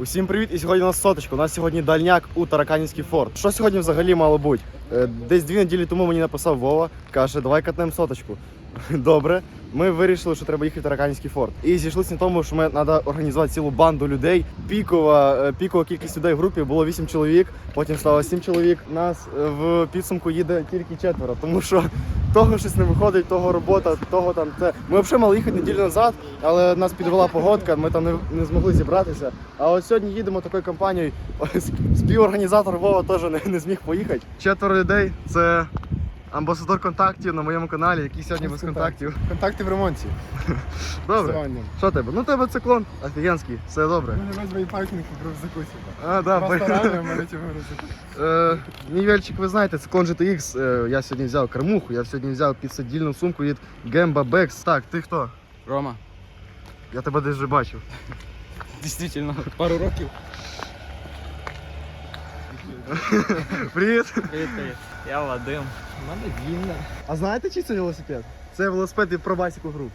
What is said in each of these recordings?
Усім привіт! І сьогодні у нас соточка. У нас сьогодні дальняк у Тараканівський форт. Що сьогодні взагалі мало бути? Е, Десь дві неділі тому мені написав Вова, каже, давай катнемо соточку. Добре. Ми вирішили, що треба їхати в Тараканівський форт. І зійшлися на тому, що ми треба організувати цілу банду людей. Пікова, е, пікова кількість людей в групі було 8 чоловік, потім стало 7 чоловік. Нас е, в підсумку їде тільки четверо, тому що того щось не виходить, того робота, того там це. Ми взагалі мали їхати неділю назад, але нас підвела погодка, ми там не, не змогли зібратися. А от сьогодні їдемо такою компанією. Співорганізатор Вова теж не, не зміг поїхати. Четверо людей це амбасадор контактів на моєму каналі, який сьогодні без контактів. Контакти в ремонті. Добре. Що тебе? Ну тебе циклон офігенський, все добре. У мене весь байпаркінг в рюкзаку. А, да, Просто. Е, Мій вельчик, ви знаєте, циклон GTX. Е, Я сьогодні взяв кермуху, я сьогодні взяв підсидільну сумку від Gemba Bex. Так, ти хто? Рома, Я тебе десь вже бачив. дійсно, пару років. Привіт! Привіт, привіт. Я Вадим. У мене вільна. А знаєте, чий це велосипед? Це велосипед від Пробасіку груп.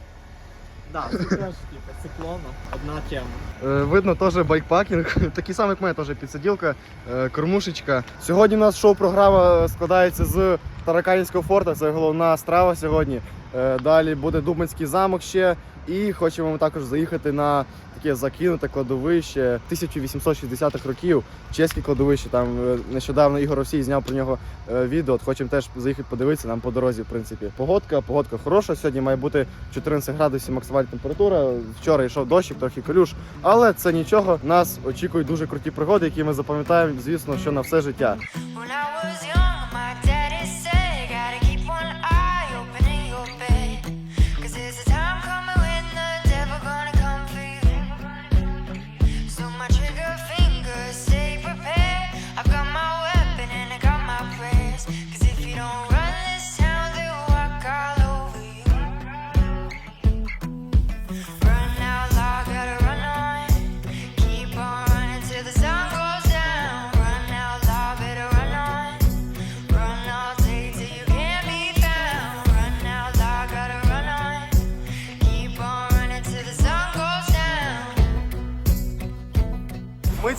Да, це теж типу циклону. Одна тема. Е, Видно теж байкпакінг. Такий самий, як мене, теж підсиділка, е, кормушечка. Сьогодні у нас шоу-програма складається з Тараканівського форта. це головна страва сьогодні. Е, Далі буде Дубинський замок ще. І хочемо також заїхати на таке закинуте кладовище 1860-х років. Чеське кладовище. Там е, нещодавно Ігор Росій зняв про нього е, відео. От хочемо теж заїхати подивитися нам по дорозі, в принципі. Погодка, погодка хороша. Сьогодні має бути 14 градусів максимальна температура. Вчора йшов дощик, трохи колюш. Але це нічого. Нас очікують дуже круті пригоди, які ми запам'ятаємо, звісно, що на все життя.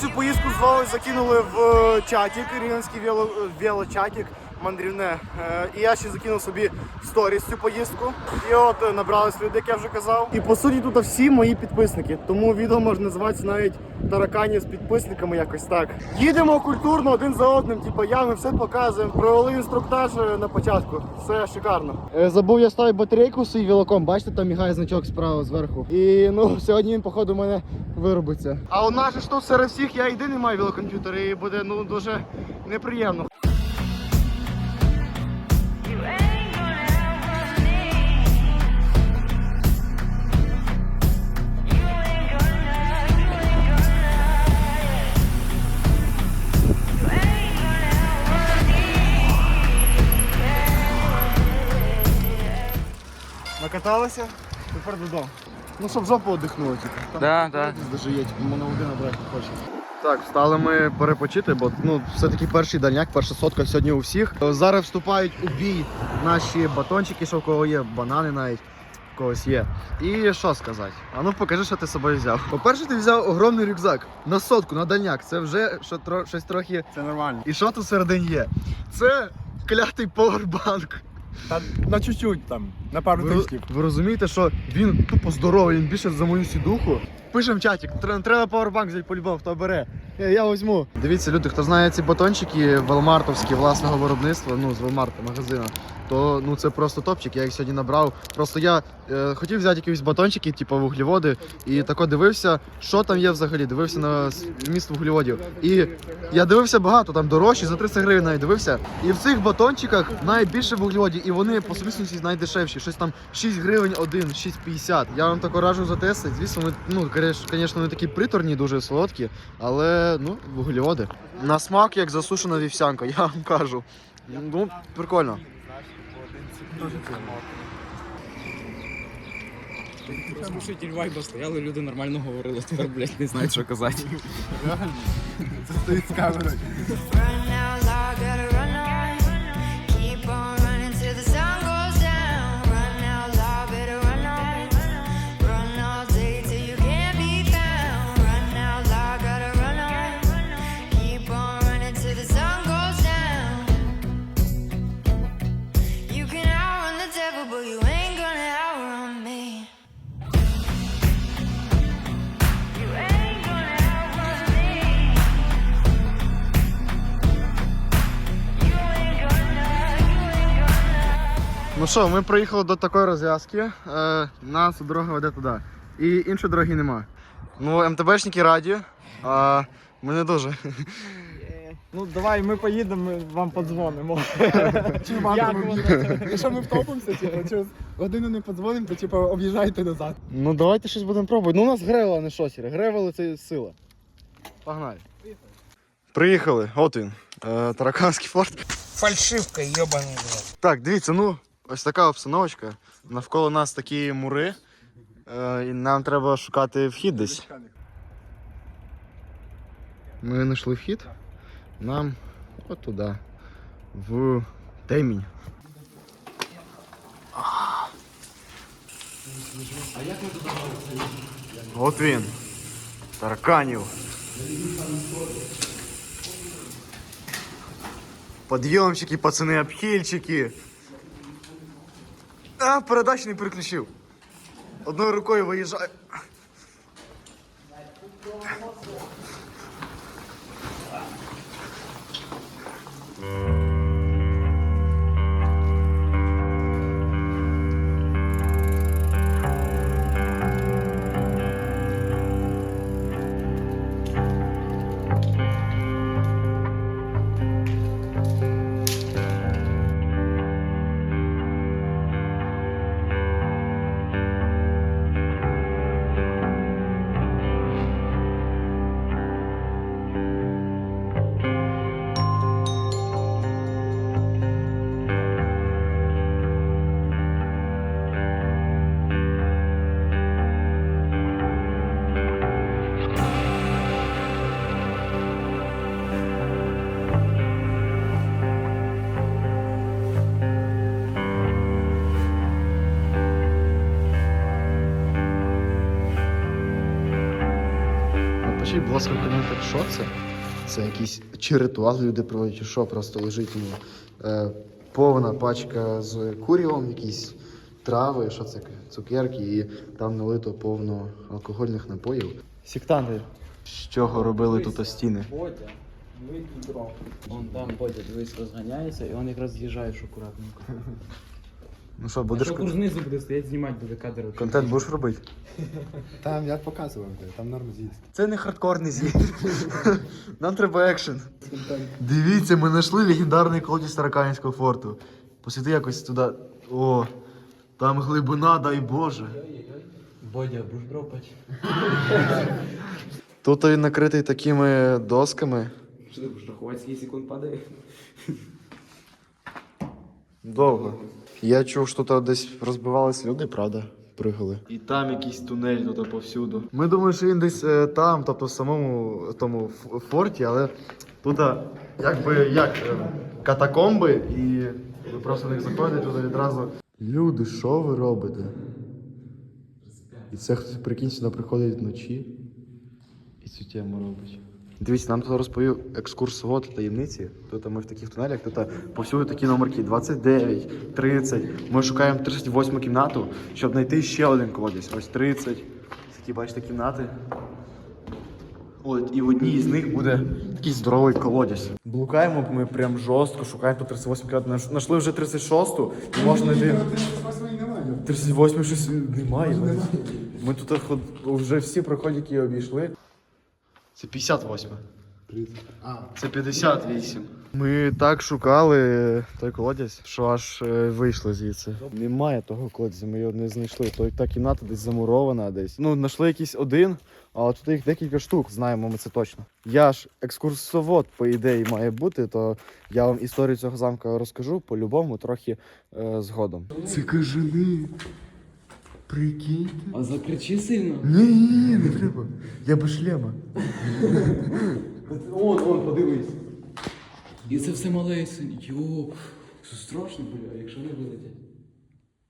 Цю поїздку з вами закинули в е, чатік, рівненський вело, велочатік, мандрівне. Е, І я ще закинув собі сторіс цю поїздку. І от е, набрались люди, як я вже казав. І по суті тут всі мої підписники. Тому відео може називатися навіть тараканів з підписниками якось так. Їдемо культурно один за одним. Типу я ми все показуємо. Провели інструктаж е, на початку. Все шикарно. Е, Забув я ставити батарейку свій велоком. Бачите, там мігає значок справа зверху. І ну сьогодні він, походу, у мене виробиться. А у нас ж тут серед всіх я єдиний маю велокомп'ютер і буде ну дуже неприємно. Накаталися, тепер додому. Ну, щоб жопу одихнули, типу. Да, да. Даже є, типу, мене один брати не хоче. Так, встали ми перепочити, бо ну, все-таки перший дальняк, перша сотка сьогодні у всіх. Зараз вступають у бій наші батончики, що в кого є, банани навіть. в Когось є. І що сказати? А ну покажи, що ти з собою взяв. По-перше, ти взяв огромний рюкзак на сотку, на дальняк. Це вже що, тро, щось трохи. Це нормально. І що тут всередині є? Це клятий повербанк. Та на чуть-чуть там, на пару Ви, тисків. ви розумієте, що він тупо здоровий, він більше за мою сідуху. Пишемо в чатик, тре- треба пауербанк взяти по-любому, хто бере. Я, я візьму. Дивіться, люди, хто знає ці батончики велмартовські власного виробництва, ну з Велмарта магазина, то ну це просто топчик. Я їх сьогодні набрав. Просто я е, хотів взяти якісь батончики, типу вуглеводи, і тако дивився, що там є взагалі. Дивився на вміст вуглеводів. І я дивився багато, там дорожчі, за 300 гривень навіть дивився. І в цих батончиках найбільше вуглеводів, і вони по сумісності найдешевші. Щось там 6 гривень один, 6,50. Я вам тако раджу затестити. Звісно, вони, ну, звісно, не такі приторні, дуже солодкі, але ну, вуглеводи. На смак, як засушена вівсянка, я вам кажу. Ну, прикольно. Слушатель вайба стояли, люди нормально говорили, тепер, блядь, не знають, що казати. Реально. Це стоїть з камерою. Ну що, ми приїхали до такої розв'язки. Е, нас дорога веде туди. І іншої дороги нема. Ну, МТБшники раді, а ми не дуже. Ну давай ми поїдемо, ми вам подзвонимо. Чи мамка ми Якщо ми втопимося, типу, через годину не подзвонимо, то типу об'їжджайте назад. Ну давайте щось будемо пробувати. Ну у нас гревела, не шосіри. Гревели це сила. Погнали. Приїхали, от він. Е, Тараканський форт. Фальшивка, йобаний. Так, дивіться, ну, ось така обстановочка. Навколо нас такі мури. Е, і нам треба шукати вхід десь. Ми знайшли вхід. Нам от туди. В темінь. От він. Тараканів. Подъемчики, пацаны, обхильчики. А, передач не переключив. Одною рукою виїжджаю. Напишіть, що це? Це якісь чи ритуал люди проводять, чи що просто лежить ну, е, повна пачка з курівом, якісь трави, що це, цукерки, і там налито повно алкогольних напоїв. Сектанти. З чого робили тут стіни? Бодя, ми дров. Вон там Бодя, дивись, розганяється, і он якраз з'їжджаєш акуратненько. Ну що, будеш Якщо знизу буде стоять, знімати буде кадр. контент будеш робити? Там я показував, там норм з'їсти. Це не хардкорний з'їзд. Нам треба екшен. Дивіться, ми знайшли легендарний колодязь Тараканського форту. Посвіти якось туди. О, там глибина, дай Боже. Бодя, будеш дропати? Тут він накритий такими досками. Що ти будеш рахувати, скільки секунд падає? Довго. Я чув, що тут десь розбивались люди, правда? Пригали. І там якийсь тунель тут повсюду. Ми думали, що він десь е, там, тобто в самому тому ф- форті, але тут е, якби як е, катакомби, і ви просто в них заходите туди відразу. Люди, що ви робите? І це хтось прикинь сюди приходить вночі і цю тему робить. Дивіться, нам тут розповів екскурсовод таємниці. Тут ми в таких тунелях, тут повсюди такі номерки 29, 30. Ми шукаємо 38 кімнату, щоб знайти ще один колодязь. Ось 30. Такі, бачите, кімнати. От, і в одній з них буде такий здоровий колодязь. Блукаємо ми прям жорстко, шукаємо по 38 кімнат. Наш- Знайшли вже 36-ту, і можна знайти. 38 щось немає. Ми тут вже всі проходи, які обійшли. Це 58. А, Це 58. Ми так шукали той колодязь, що аж е, вийшли звідси. Немає того колодязя, ми його не знайшли. Той та кімната десь замурована десь. Ну, знайшли якийсь один, а тут їх декілька штук, знаємо ми це точно. Я ж екскурсовод, по ідеї, має бути, то я вам історію цього замка розкажу по-любому, трохи е, згодом. Це кажани. Прикиньте. А закричи сильно. Ні, ні, ні, не треба. Я без шлема. Он, он, подивись. І це все малесеньке. О, це страшно, бля, якщо не вилетять.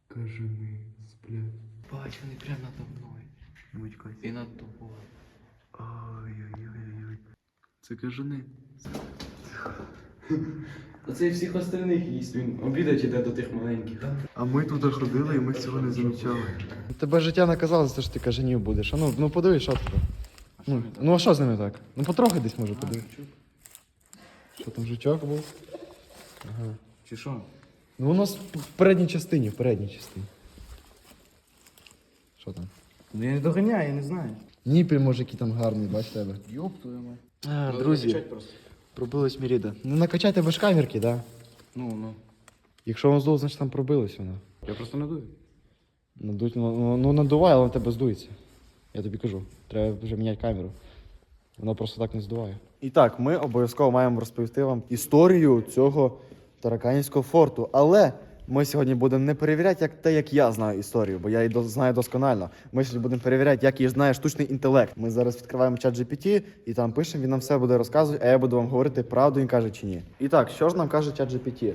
Кажани, сплять. Бач, вони прямо надо мною. Митькать. І над тобою. Ой-ой-ой. Це кажани. Оце всіх остальних їсть, він обідать іде до тих маленьких. А ми туди ходили і ми цього не замічали. Тебе життя наказало за те, що ти кажанів будеш. А ну, ну подивись, що таке. Ну, ну а що з ними так? Ну потрохи десь може подивись. Що там жучок був? Ага. Чи що? Ну, у нас в передній частині, в передній частині. Що там? Ну я не доганяю, я не знаю. Ніпіль, може, який там гарний, бач тебе. Йоп твою мать. А, друзі. Пробилась Міріда. Ну накачайте ви ж камерки, да? Ну, ну. Якщо воно здуло, значить там пробилось воно. Я просто надую. Надуть, ну, ну, ну надуває, але на тебе здується. Я тобі кажу, треба вже міняти камеру. Воно просто так не здуває. І так, ми обов'язково маємо розповісти вам історію цього тараканівського форту. Але ми сьогодні будемо не перевіряти як те, як я знаю історію, бо я її знаю досконально. Ми сьогодні будемо перевіряти, як її знає штучний інтелект. Ми зараз відкриваємо чат GPT і там пишемо, він нам все буде розказувати, а я буду вам говорити, правду він каже чи ні. І так, що ж нам каже чат GPT?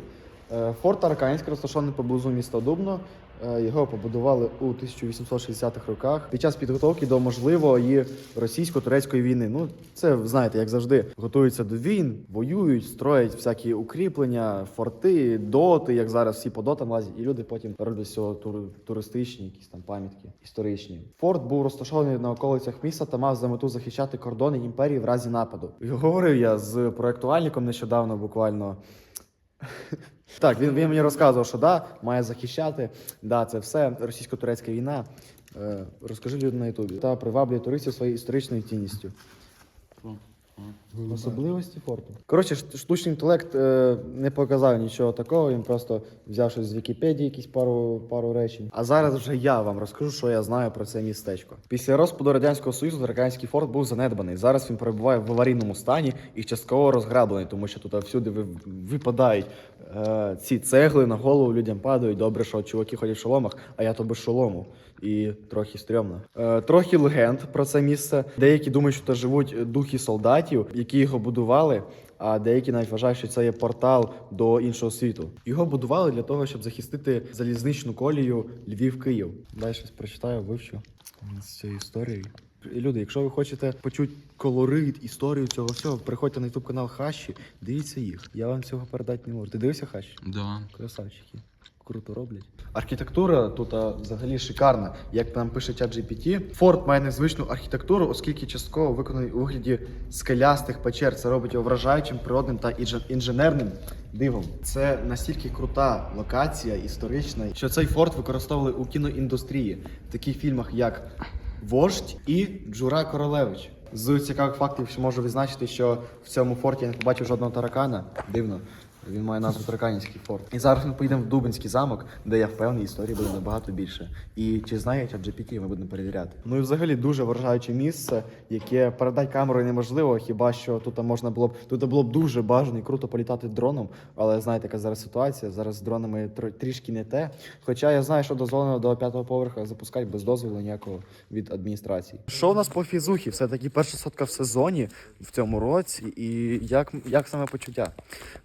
Е, Форт Арканський розташований поблизу міста Дубно. Е, Його побудували у 1860-х роках під час підготовки до можливої російсько-турецької війни. Ну, це знаєте, як завжди, готуються до війн, воюють, строять всякі укріплення, форти, доти, як зараз всі по дотам лазять, і люди потім роблять цього тур- туристичні, якісь там пам'ятки історичні. Форт був розташований на околицях міста та мав за мету захищати кордони імперії в разі нападу. І говорив я з проектувальником нещодавно, буквально. Так, він, він мені розказував, що да, має захищати. Да, це все російсько-турецька війна. Е, розкажи людям на Ютубі. Та приваблює туристів своєю історичною цінністю. Особливості форту. Коротше, штучний інтелект е, не показав нічого такого, він просто взяв щось з Вікіпедії, якісь пару, пару речень. А зараз вже я вам розкажу, що я знаю про це містечко. Після розпаду Радянського Союзу Тараканський форт був занедбаний. Зараз він перебуває в аварійному стані і частково розграблений, тому що тут всюди ви- випадають е, ці цегли на голову людям падають. Добре, що чуваки ходять в шоломах, а я то без шолому. І трохи стрьомно. Е, трохи легенд про це місце. Деякі думають, що тут живуть духи солдатів, які його будували. А деякі навіть вважають, що це є портал до іншого світу. Його будували для того, щоб захистити залізничну колію Львів-Київ. Далі щось прочитаю, вивчу з цією історією. Люди, якщо ви хочете почути колорит, історію цього всього, приходьте на ютуб канал Хащі, дивіться їх. Я вам цього передати не можу. Ти дивився Хащі? Да. Красавчики. Круто роблять. Архітектура тут а, взагалі шикарна. Як нам пише чат GPT, форт має незвичну архітектуру, оскільки частково виконаний у вигляді скелястих печер. Це робить його вражаючим природним та інже- інженерним дивом. Це настільки крута локація історична, що цей форт використовували у кіноіндустрії в таких фільмах, як Вождь і Джура Королевич. З цікавих фактів що можу відзначити, що в цьому форті я не побачив жодного таракана. Дивно. Він має назву Тараканівський форт. І зараз ми поїдемо в Дубинський замок, де я впевнений, історії буде набагато більше. І чи знає чат GPT, ми будемо перевіряти. Ну і взагалі дуже вражаюче місце, яке передати камерою неможливо, хіба що тут можна було б тут було б дуже бажано і круто політати дроном. Але знаєте, яка зараз ситуація? Зараз з дронами тр- трішки не те. Хоча я знаю, що дозволено до п'ятого поверха запускати без дозволу ніякого від адміністрації. Що в нас по фізухі? Все таки перша сотка в сезоні в цьому році, і як, як саме почуття?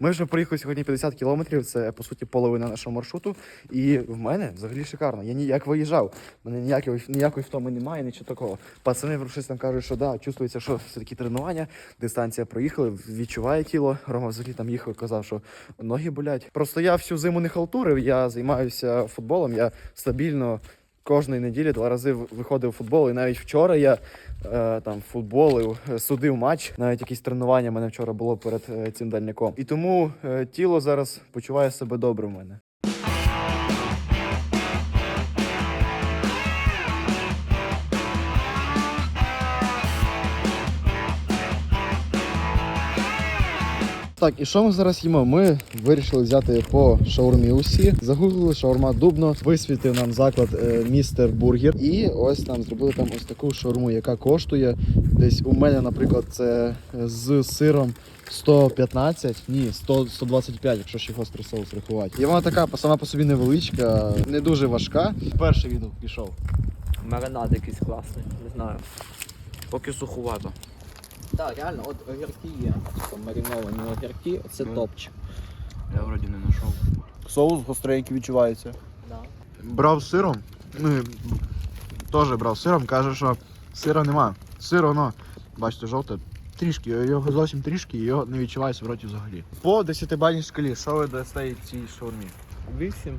Ми вже проїхали сьогодні 50 кілометрів, це по суті половина нашого маршруту. І в мене взагалі шикарно. Я ніяк виїжджав. У мене ніякої, ніякої втоми немає, нічого такого. Пацани щось там кажуть, що да, чувствується, що все таки тренування, дистанція проїхали, відчуває тіло. Рома взагалі там їхав, казав, що ноги болять. Просто я всю зиму не халтурив, я займаюся футболом, я стабільно. Кожної неділі два рази виходив у футбол, і навіть вчора я е, там футболив, е, судив матч. Навіть якісь тренування в мене вчора було перед е, цим дальником. І тому е, тіло зараз почуває себе добре в мене. Так, і що ми зараз їмо? Ми вирішили взяти по шаурмі усі. Загуглили шаурма Дубно, висвітив нам заклад е, містер бургер. І ось нам зробили там ось таку шаурму, яка коштує десь у мене, наприклад, це е, з сиром 115, ні, 100, 125, якщо ще гострий соус рахувати. І вона така сама по собі невеличка, не дуже важка. Перший відгук пішов. Маринад якийсь класний, не знаю. Поки сухувато. Так, реально, от огірки є. Там мариновані огірки, це Ну. топчик. Я вроді не знайшов. Соус гостренький відчувається. Да. брав з сиром. Ну, і теж брав з сиром, каже, що сира нема. Сир, воно, бачите, жовте. Трішки, його зовсім трішки, і його не відчувається в роті взагалі. По 10-бальній шкалі, що ви дасте цій шаурмі? Вісім.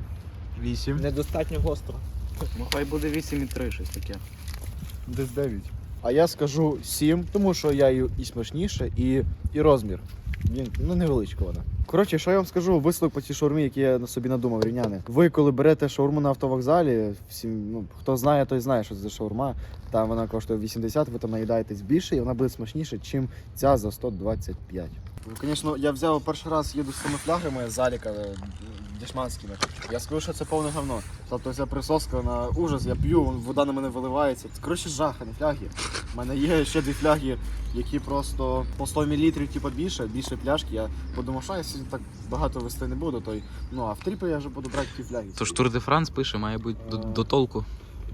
8. Недостатньо гостро. Ну хай буде 8,3, щось таке. Десь 9. А я скажу 7, тому що я її і смачніше, і, і розмір. Він ну невеличка вона. Коротше, що я вам скажу, висновок по цій шаурмі, який я на собі надумав рівняни. Ви коли берете шаурму на автовокзалі, всім, ну хто знає, той знає, що це за шаурма. Там вона коштує 80, ви там наїдаєтесь більше, і вона буде смачніше, ніж ця за 125. Звісно, я взяв перший раз їду з цими флягами з е, дешманськими. Я скажу, що це повне говно. Тобто ця присоска на ужас, я п'ю, вода на мене виливається. Це коротше жах, не фляги. У мене є ще дві фляги, які просто по 100 мл, типу більше, більше пляшки. Я подумав, що я сьогодні так багато вести не буду, то й ну а в тріпи я вже буду брати ті фляги. Тож Тур де Франс пише, має бути до, до толку.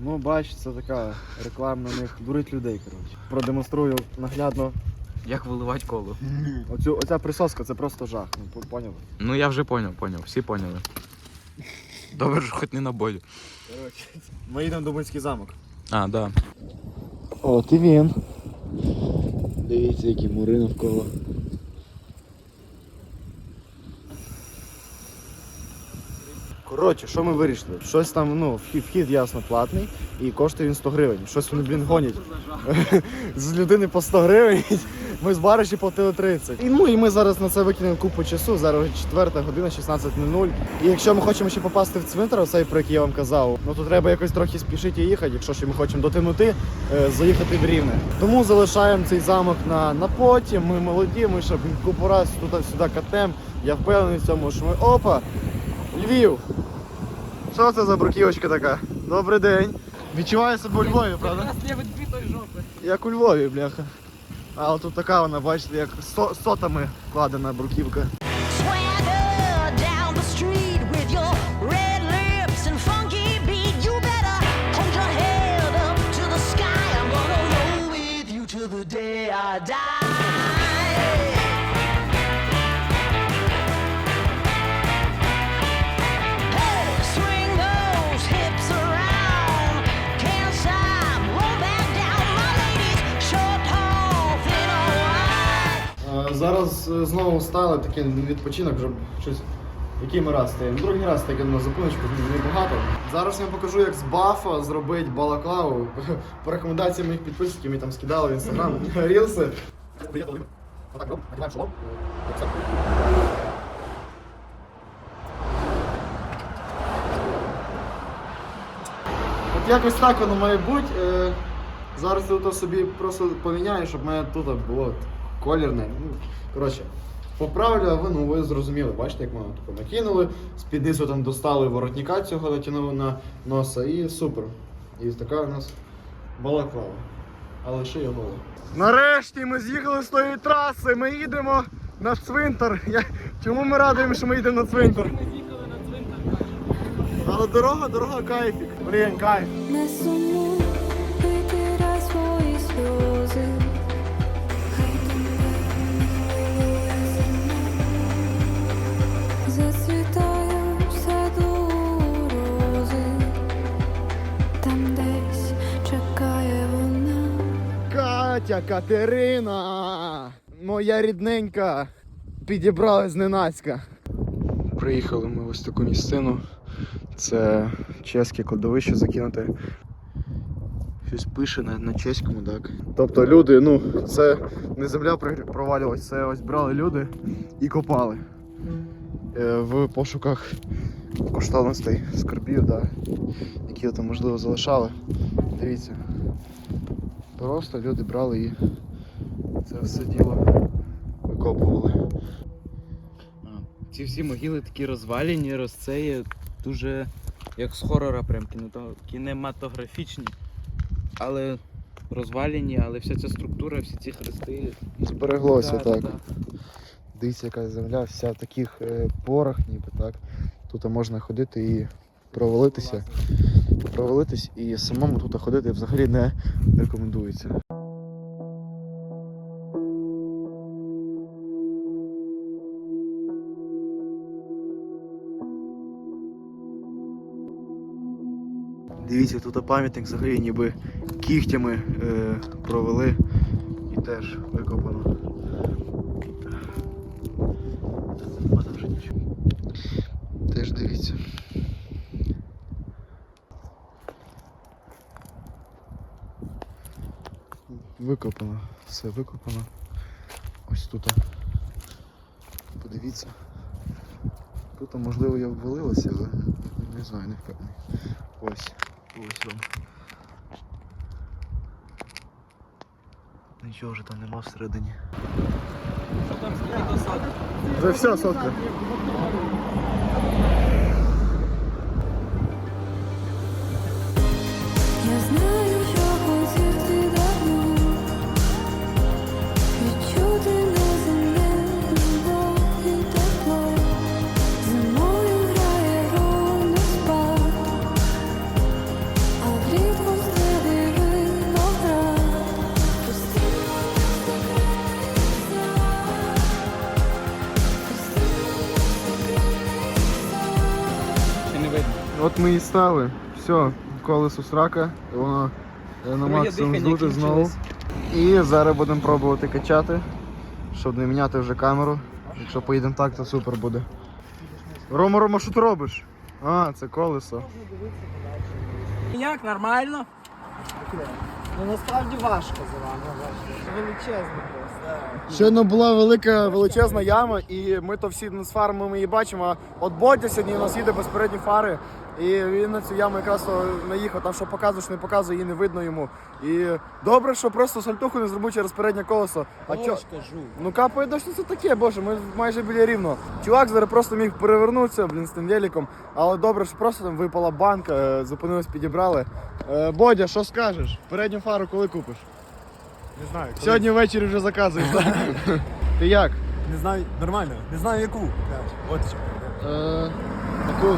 Ну, бач, це така реклама на них дурить людей. коротше. Продемонструю наглядно. Як виливати коло? Оцю, оця присоска це просто жах. Ну, по- поняли? Ну я вже поняв, поняв, всі поняли. Добре, що хоч не на болі. Коротше, ми їдемо в Дубинський замок. А, да. От і він. Дивіться, які мури навколо. Коротше, що ми вирішили? Щось там, ну, вхід, ясно платний і коштує він 100 гривень. Щось вони, блін, гонять. З людини по 100 гривень. Ми з бариші платили 30. І, ну і ми зараз на це викинемо купу часу. Зараз вже 4 година, 16.00. І якщо ми хочемо ще попасти в цвинтар, оцей, про який я вам казав, ну то треба якось трохи спішити і їхати, якщо ще ми хочемо дотягнути, е, заїхати в Рівне. Тому залишаємо цей замок на, на потім. Ми молоді, ми ще купу раз туди-сюди катем. Я впевнений в цьому, що ми. Опа! Львів! Що це за бруківочка така? Добрий день. Відчуваю себе у Львові, правда? Як у Львові, бляха. А от тут така вона, бачите, як со- сотами вкладена бруківка. Swagger Зараз е, знову стали такий відпочинок, вже щось. Який ми раз стаємо? Другий раз стаємо на зупиночку, небагато. Зараз я вам покажу, як з бафа зробити балаклаву. По рекомендаціям моїх підписників мені там скидали в інстаграм рілси. От якось так воно має бути. Е, Зараз я собі просто поміняю, щоб мене тут було колірне. Ну, коротше, поправлю, а ви, ну, ви зрозуміли, бачите, як ми тако накинули, з-під там достали воротника цього, натягнули на носа і супер. І така у нас балаклава. Але ще є голо. Нарешті ми з'їхали з тої траси, ми їдемо на цвинтар. Я... Чому ми радуємо, що ми їдемо на цвинтар? Ми з'їхали на цвинтар. Але дорога, дорога кайфік. Блін, кайф. Катя Катерина, моя рідненька, підібрали зненацька. Приїхали ми в ось таку місцину. Це чеське кладовище закинуте. Щось пише на, на чеському, так. Тобто люди, ну, це не земля провалювалась, це ось брали люди і копали. Е, в пошуках коштовностей скарбів, да, які там можливо залишали. Дивіться. Просто люди брали і це все діло викопували. Ці всі могили такі розвалені, розцеї, дуже як з хорора, прям кінематографічні. Але розвалені, але вся ця структура, всі ці хрести. Збереглося Да, так. да, да. Дивіться, яка земля, вся в таких е, порах, ніби так. Тут можна ходити і провалитися. Провалитись і самому тут ходити взагалі не рекомендується. Дивіться, тут пам'ятник взагалі ніби кігтями е, провели і теж викопано. Теж дивіться. Викопано, все викопано. Ось тут. Подивіться. Тут можливо я обвалилася, але не знаю, не впевнений. Ось. Ось вам. Нічого вже там нема всередині. Вже все, сотка. Ми і стали. Все, колесо срака, воно е, на максимум здуте знову. І зараз будемо пробувати качати, щоб не міняти вже камеру. Якщо поїдемо так, то супер буде. Рома, Рома, що ти робиш? А, це колесо. Як, нормально? Ну насправді важко за вами. Величезно просто. Щойно була велика величезна яма, і ми то всі з фарами її бачимо. А От Бодя сьогодні у нас їде без передні фари, і він на цю яму якраз наїхав. Там що показуєш, не показує, її не видно йому. І добре, що просто сальтуху не зробив через переднє колесо. А чо? кажу. Ну капає дощ, ну це таке, боже, ми майже біля рівно. Чувак зараз просто міг перевернутися, блін, з тим великом. Але добре, що просто там випала банка, е, зупинились, підібрали. Е, Бодя, що скажеш? Передню фару коли купиш? Не знаю. коли- Сьогодні ввечері вже заказуєш, так? Ти як? Не знаю, нормально. Не знаю яку. От що. Е, таку.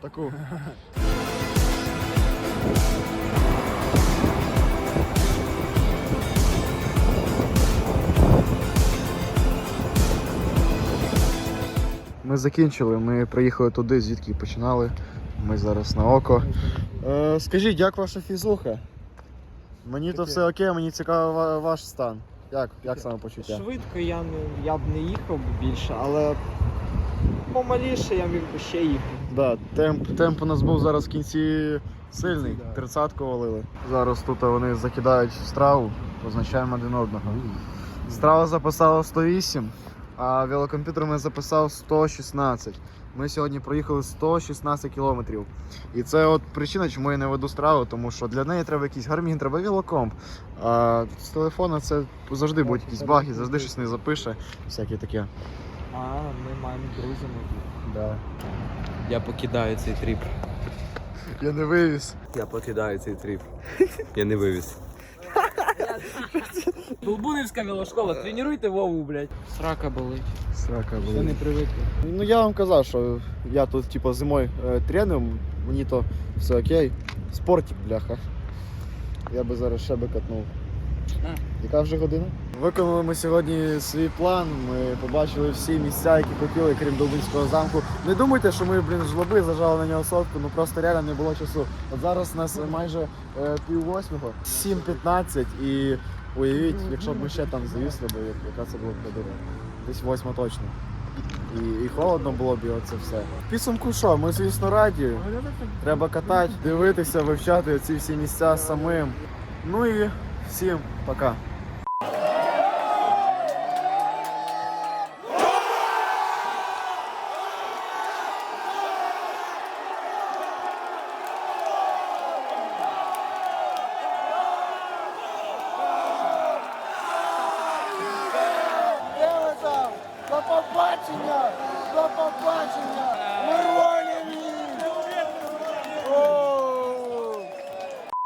Таку. Ми закінчили, ми приїхали туди, звідки починали. Ми зараз на око. Е, скажіть, як ваша фізуха? Мені то все окей, мені цікаво ваш стан. Як, як самопочуття? Швидко я не я б не їхав більше, але помаліше я міг би ще їхати. Да, темп, темп у нас був зараз в кінці сильний. Тридцятку валили. Зараз тут вони закидають страву, позначаємо один одного. Страва записала 108, а велокомп'ютер мене записав 116. Ми сьогодні проїхали 116 кілометрів. І це от причина, чому я не веду страву, тому що для неї треба якийсь гармін, треба велокомп. А з телефона це завжди будуть якісь баги, завжди щось не запише, всяке таке. А, ми маємо друзями. Да. Я покидаю цей тріп. Я не вивіз. Я покидаю цей тріп. Я не вивіз. Долбунівська велошкола, тренуйте Вову, блядь. Срака болить. Срака Ще була. не привикли. Ну я вам казав, що я тут типу, зимою е, тренер, мені то все окей. Спортик, бляха. Я би зараз ще би катнув. А. Яка вже година? Виконали ми сьогодні свій план. Ми побачили всі місця, які хотіли, крім Долбинського замку. Не думайте, що ми, блін, жлоби зажали на нього сотку, ну просто реально не було часу. От зараз нас майже е, пів восьмого, 7.15 і уявіть, якщо б ми ще там завісли, бо яка це була б дорога. Десь восьма точно. І, і холодно було б і оце все. Підсумку що, ми звісно раді. Треба катати, дивитися, вивчати ці всі місця самим. Ну і всім пока.